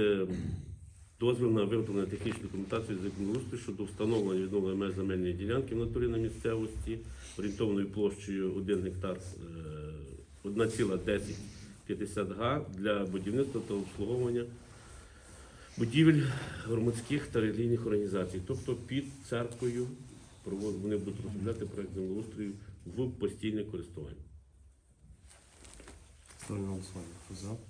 Е, Дозвіл на виготовлення технічної документації з щодо встановлення відновлення меж земельної ділянки в натурі на місцевості орієнтовною площею 1 гектар е, 1,1050 га для будівництва та обслуговування будівель громадських та релігійних організацій. Тобто під церквою вони будуть розробляти проект землеустрою в постійне користування. Ставлю голосування.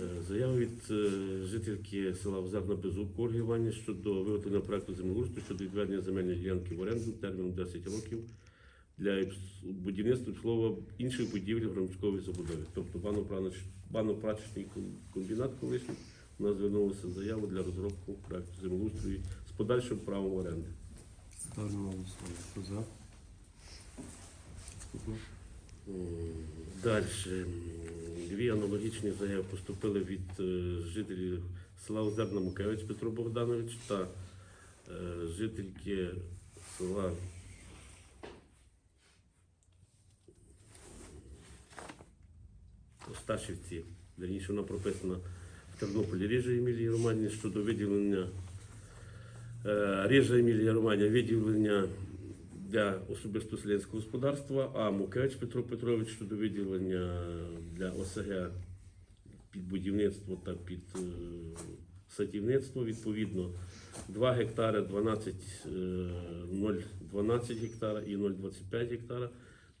Е, Заява від е, жительки села Озерна Безуб Ольги Івані щодо виготовлення проекту землеустрою щодо відведення земельної ділянки в оренду терміном 10 років для будівництва слова інших будівель громадської забудови. Тобто банно-прачечний комбінат колишній у нас звернулася заява для розробки проекту землеустрою з подальшим правом оренди. Ставлю. Хто за? Далі. Дві аналогічні заяви поступили від е, жителів села Озерна Мукевич Петро Богданович та е, жительки села Осташівці. Вірніше, вона прописана в Тернополі Ріжа Емілії Романівні щодо виділення е, Ріжа Емілія Романівна виділення для особисто селянського господарства, а Мукевич Петро Петрович щодо виділення для ОСГ під будівництво та під е, садівництво. Відповідно, 2 гектари 12, е, 0,12 гектара і 0,25 гектара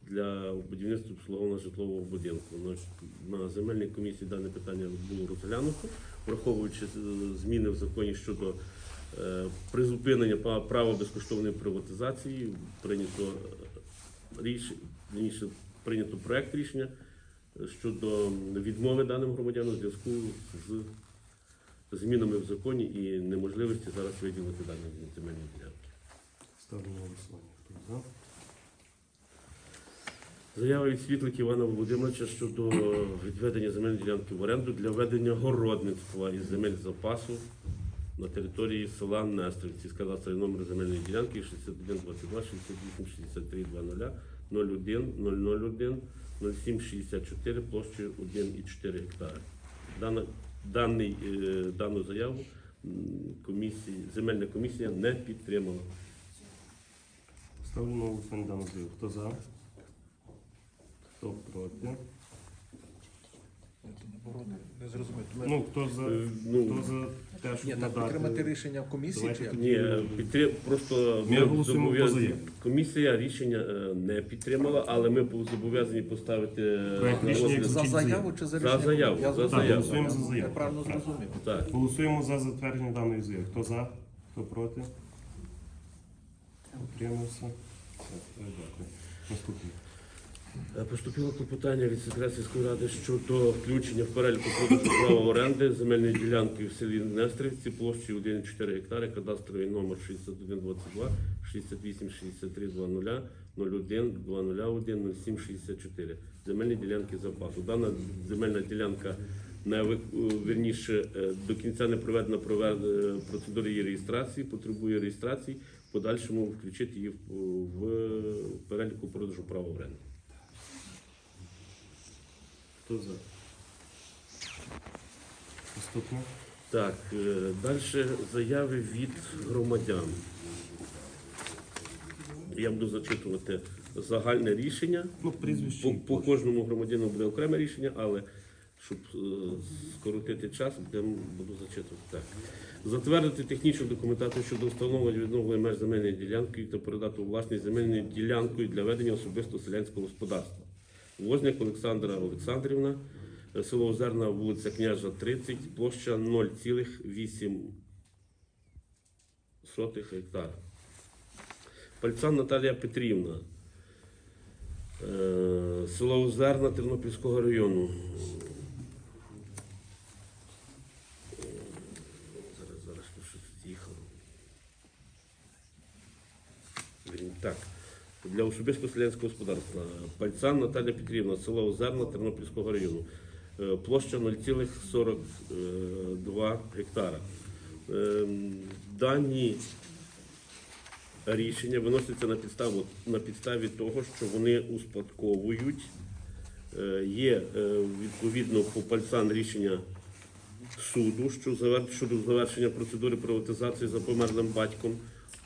для будівництва обслуговування житлового будинку. На, земельній комісії дане питання було розглянуто, враховуючи е, зміни в законі щодо е, призупинення па- права безкоштовної приватизації, прийнято е, рішення, прийнято проект рішення е, щодо відмови даним громадянам у зв'язку з змінами в законі і неможливості зараз виділити дані земельні ділянки. Ставлю на голосування. Хто за? Заява від світлик Івана Володимировича щодо відведення земельної ділянки в оренду для ведення городництва із земель запасу на території села Нестрівці з кадастровим номер земельної ділянки 61 22 68 63 00 01 001 07 64 площею 1,4 гектари. Дана, даний, е, дану заяву комісії, земельна комісія не підтримала. Ставлю на голосування дану заяву. Хто за? Хто проти? Не зрозумів. Ми- Ну, хто за, Е, ну, хто за те, щоб Ні, так підтримати рішення в комісії Давайте чи як? Ні, підтрим... просто Ми голосуємо зобов'язані-. Комісія рішення е, не підтримала, але ми були зобов'язані поставити е, Проект на рішення розгляд. За заяву чи За за рішення? заяву, Я за зрозумів. заяву. Голосуємо за заяву. Я правильно зрозумів. Так. Голосуємо за затвердження даної заяви. Хто за? Хто проти? Утримався? Все, дякую. Наступне. Е, Поступило клопотання від секретаря сільської ради щодо включення в переліку продажу права оренди земельної ділянки в селі Нестрівці площею 1,4 гектари, кадастровий номер 6122 68 63 00 01 201 07 64. Земельні ділянки запасу. Дана земельна ділянка не е, е, до кінця не проведена провед- процедура її реєстрації, потребує реєстрації, в подальшому включити її в переліку продажу права оренди. Хто за? Наступне. Так, далі заяви від громадян. Я буду зачитувати загальне рішення. Ну, прізвище. По, по кожному громадянину буде окреме рішення, але щоб е, скоротити час, будемо- буду зачитувати так. Затвердити технічну документацію щодо встановлення відновлення меж земельної ділянки та передати у власність земельною ділянкою для ведення особисто селянського господарства. Возняк Олександра Олександрівна, село Озерна, вулиця Княжа, 30, площа 0,8 гектара. Пальцан Наталія Петрівна, Е, Село Озерна Тернопільського району. Зараз, зараз тут щось з'їхало. Він- Так. Для особисто селянського господарства. Пальцан Наталія Петрівна, село Озерна Тернопільського району. Е, Площа 0,42 гектара. Ем, Дані рішення виносяться на підставу на підставі того, що вони успадковують. Е, Є е, відповідно по пальцам рішення суду щодо завершення процедури приватизації за померлим батьком.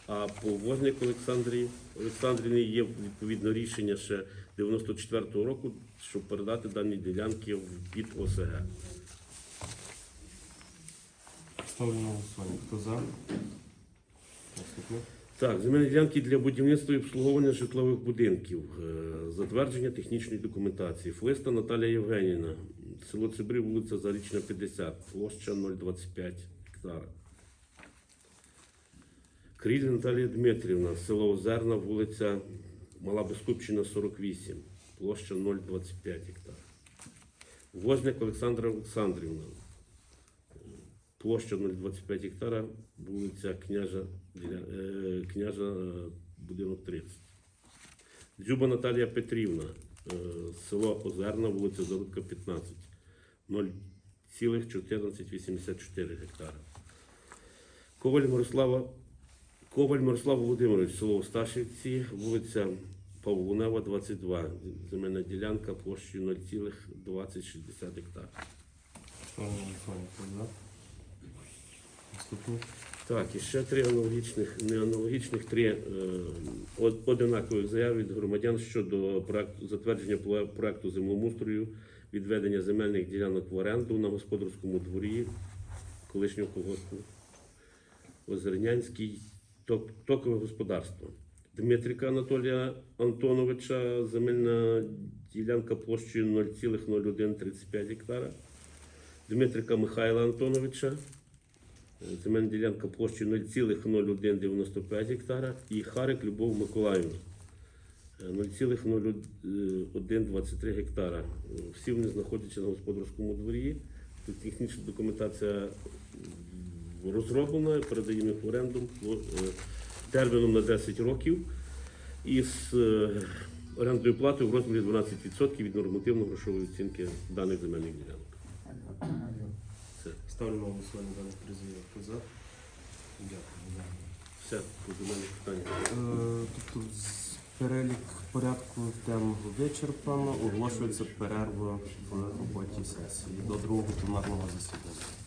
А по Возняк Олександрі Олександрівні є відповідно рішення ще 94-го року, щоб передати дані ділянки в під ОСГ. Ставлю на голосування. Хто за? Наступне. Так, земельні ділянки для будівництва і обслуговування житлових будинків, Е, затвердження технічної документації. Флиста Наталія Євгенівна, село Цибрів, вулиця Зарічна, 50, площа 025 гектара. Кріль Наталія Дмитрівна, село Озерна, вулиця Мала Безкупчина, 48, площа 025 гектара. Возняк Олександра Олександрівна, площа 025 гектара, вулиця Княжа, е, Княжа е, будинок 30. Дзюба Наталія Петрівна, е, село Озерна, вулиця Зарудка, 15, 0,1484 гектара. Коваль Мирослава, Коваль Мирослав Володимирович, село Осташівці, вулиця Павлунева, 22, земельна ділянка площею 0,2060 гектара. Ставлю на голосування. Хто за? Наступне. Так, і ще три аналогічних, не аналогічних, три е, одинакових заяв від громадян щодо проекту, затвердження проекту землеустрою, відведення земельних ділянок в оренду на господарському дворі колишнього колгоспу Озернянський токове господарство. Дмитрика Анатолія Антоновича, земельна ділянка площею 0,0135 гектара. Дмитрика Михайла Антоновича, Земельна ділянка площею 0,0195 гектара і Харик Любов Миколаївна е, 0,0123 гектара. Е, Всі вони знаходяться на господарському дворі. Технічна документація розроблена, передаємо їх в оренду е, терміном на 10 років із е, орендною платою в розмірі 12% від нормативно-грошової оцінки даних земельних ділянок. Все, Ставлю на голосування даних три. Хто за? Дякую. все по земельних питаннях. Е, Тобто з- перелік порядку тем вичерпано, оголошується перерва в роботі сесії до другого пленарного засідання.